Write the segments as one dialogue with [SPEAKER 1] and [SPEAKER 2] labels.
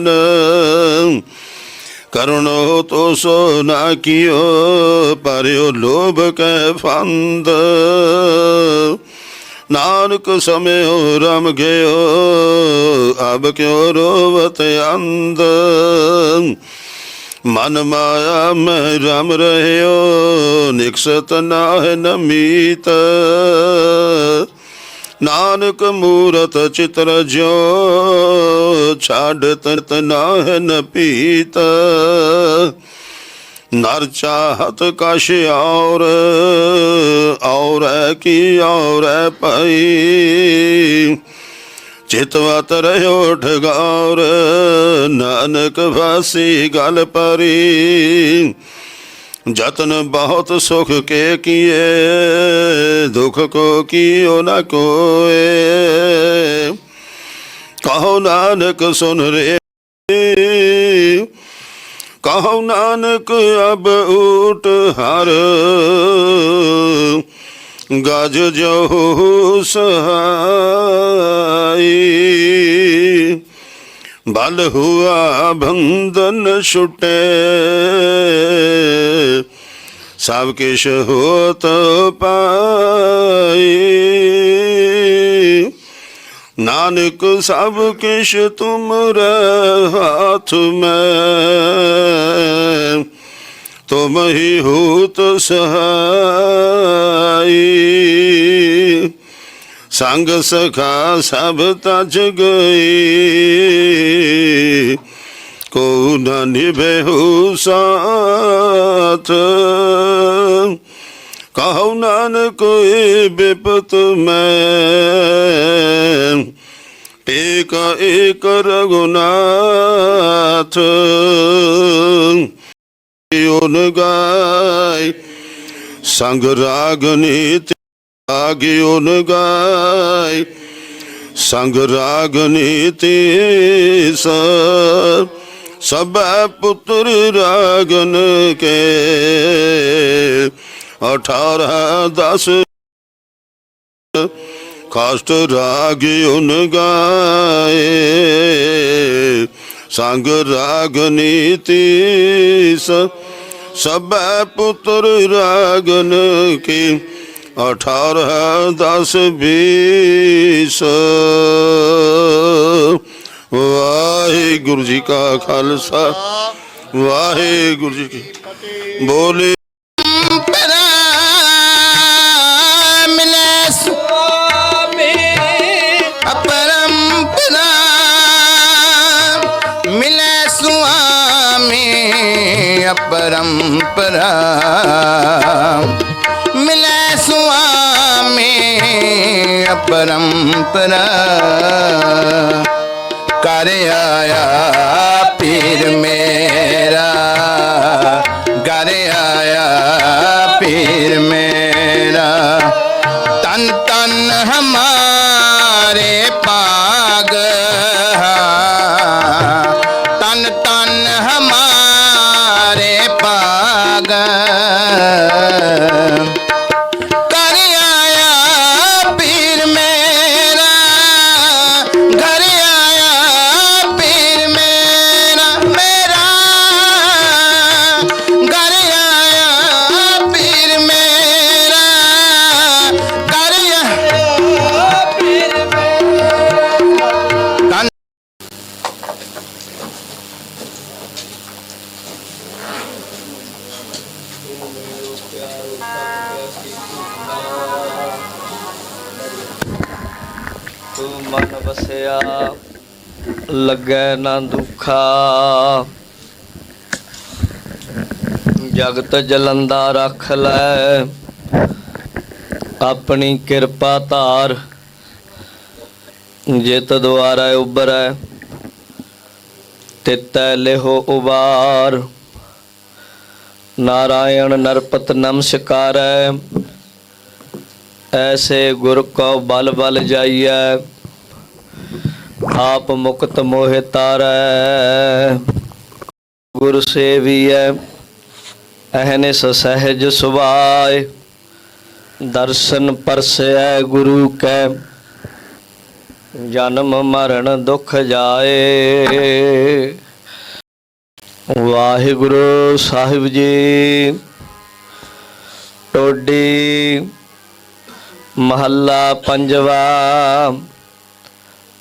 [SPEAKER 1] ਜਾਨ ਕਰੁਣੋ ਤੋ ਸੋ ਨਾ ਕੀਓ ਪਰਿਓ ਲੋਭ ਕੈ ਫੰਦ। ਨਾਨਕ ਸਮਿਓ ਰਮ ਗਇਓ, ਅਬ ਕਿਉ ਰੋਵਤ ਅੰਧ। ਮਨ ਮਾਇਆ ਮੈਂ ਰਮ ਰਹਿਓ, ਨਿਕਸਤ ਨਾਹਿ ਨਮੀਤ। ਨਾਨਕ ਮੂਰਤ ਚਿਤਰ ਜੋ ਛਾੜ ਤਤ ਨਾਹਨ ਪੀਤ। ਨਰ ਚਾਹਤ ਕਸ਼ ਔਰ ਔਰ ਕੀ ਔਰ ਪਈ। ਚਿਤਵਤ ਰਹਿਓ ਠਗੌਰ ਨਾਨਕ ਵਾਸੀ ਗਲ ਪਰੀ। ਜਤਨ ਬਹੁਤ ਸੁਖ ਕੇ ਕੀਏ, ਦੁਖ ਕੋ ਕੀਓ ਨ ਕੋਏ। ਕਹੋ ਨਾਨਕ ਸੁਨ ਰੇ, ਕਹੋ ਨਾਨਕ ਅਬ ਊਟ ਹਰ। ਗਜ ਜੋ ਸਹਾਈ। ਬਲ ਹੁਆ ਬੰਧਨ ਛੁਟੇ। ਸਭ ਕਿਛ ਹੋਤ ਪਾਈ। ਨਾਨਕ ਸਭ ਕਿਛ ਤੁਮਰੇ ਹਾਥ ਮੈਂ, ਤੁਮ ਹੀ ਹੋਤ ਸਹਾਈ। ਸੰਗ ਸਖਾ ਸਭ ਤਜ ਗਈ। ਕੋ ਨ ਨਿਭੇ ਸਾਥ। ਕਹੋ ਨਾਨਕ ਕੋਈ ਬਿਪਤ ਮੈਂ। ਏਕ ਏਕ ਰਗੁਨਾਥ ਓਨ ਗਾਇ ਸੰਗ ਰਾਗਨੀ ਆਗਿਓ ਨਗਾਇ ਸੰਗ ਰਾਗ ਨੀਤੀ ਸ ਸਭੈ ਪੁੱਤਰ ਰਾਗਨ ਕੇ ਅਠਾਰਹ ਦਸ ਕਾਸ਼ਟ ਰਾਗਿਓ ਨਗਾਏ ਸੰਗ ਰਾਗ ਨੀਤੀ ਸ ਸਭੈ ਪੁੱਤਰ ਰਾਗਨ ਕੀ ਅਠਾਰਹ ਦਸ ਬੀਸ। ਵਾਹਿਗੁਰੂ ਜੀ ਕਾ ਖਾਲਸਾ ਵਾਹਿਗੁਰੂ ਜੀ ਕੀ ਬੋਲੇ।
[SPEAKER 2] ਮਿਲੈ ਸੁਆਮੀ ਅਪਰੰਪਰਾ ਮਿਲੈ ਸੁਆਮੀ ਆਇਆ ਪੀਰ ਮੇਰਾ। ਘਰ ਆਇਆ ਪੀਰ ਮੇਰਾ। ਤਨ ਤਨ ਹਮਾਰੇ ਪਾਗ ਤਨ ਤਨ ਹਮਾਰੇ ਪਾਗ
[SPEAKER 3] ਤੂੰ ਮਨ ਵਸਿਆ, ਲੱਗੈ ਨਾ ਦੁਖਾ। ਜਗਤ ਜਲੰਦਾ ਰੱਖ ਲੈ, ਆਪਣੀ ਕਿਰਪਾ ਧਾਰ। ਜਿਤ ਦੁਆਰਾ ਉਬਰੈ ਤਿਤੈ ਲਿਹੋ ਉਬਾਰ। ਨਾਰਾਇਣ ਨਰਪਤ ਨਮਸਕਾਰੈ, ਐਸੇ ਗੁਰ ਕੋ ਬਲ ਬਲ ਜਾਈਐ। ਆਪ ਮੁਕਤ ਮੋਹਿ ਤਾਰੈ, ਗੁਰ ਸੇਵੀਐ, ਅਹਨਿਸ ਸਹਿਜ ਸੁਭਾਏ, ਦਰਸ਼ਨ ਪਰਸੈ ਗੁਰੂ ਕੈ, ਜਨਮ ਮਰਨ ਦੁਖ ਜਾਏ। ਵਾਹਿਗੁਰੂ ਸਾਹਿਬ ਜੀ, ਟੋਡੀ ਮਹੱਲਾ ਪੰਜਵਾ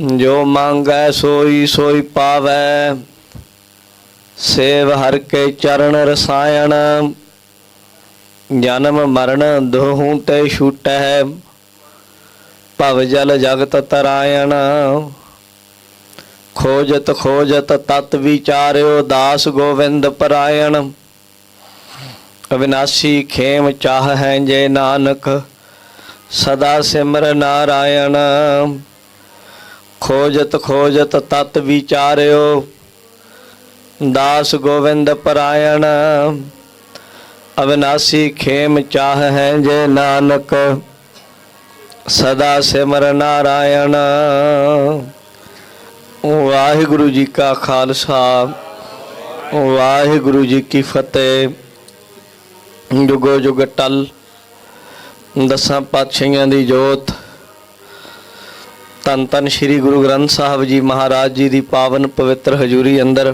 [SPEAKER 3] ਜੋ ਮੰਗੈ ਸੋਈ ਸੋਈ ਪਾਵੈ। ਸੇਵ ਹਰ ਕੇ ਚਰਨ ਰਸਾਇਣ। ਜਨਮ ਮਰਨ ਦੋਹੂ ਤੇ ਛੂਟੈ। ਭਵ ਜਲ ਜਗਤ ਤਰਾਇਣ। ਖੋਜਤ ਖੋਜਤ ਤਤ ਵਿਚਾਰਿਓ ਦਾਸ ਗੋਵਿੰਦ ਪਰਾਇਣ। ਅਵਿਨਾਸ਼ੀ ਖੇਮ ਚਾਹ ਹੈ ਜੇ ਨਾਨਕ, ਸਦਾ ਸਿਮਰ ਨਾਰਾਇਣ। ਖੋਜਤ ਖੋਜਤ ਤਤ ਵਿਚਾਰਿਓ। ਦਾਸ ਗੋਵਿੰਦ ਪਰਾਇਣ, ਅਵਿਨਾਸ਼ੀ ਖੇਮ ਚਾਹ ਹੈ ਜੇ ਨਾਨਕ, ਸਦਾ ਸਿਮਰ ਨਾਰਾਇਣ। ਵਾਹਿਗੁਰੂ ਜੀ ਕਾ ਖਾਲਸਾ, ਵਾਹਿਗੁਰੂ ਜੀ ਕੀ ਫਤਿਹ। ਜੁਗੋ ਜੁਗ ਟਲ, ਦਸਾਂ ਪਾਤਸ਼ਾਹੀਆਂ ਦੀ ਜੋਤ ਧੰਨ ਧੰਨ ਸ੍ਰੀ ਗੁਰੂ ਗ੍ਰੰਥ ਸਾਹਿਬ ਜੀ ਮਹਾਰਾਜ ਜੀ ਦੀ ਪਾਵਨ ਪਵਿੱਤਰ ਹਜ਼ੂਰੀ ਅੰਦਰ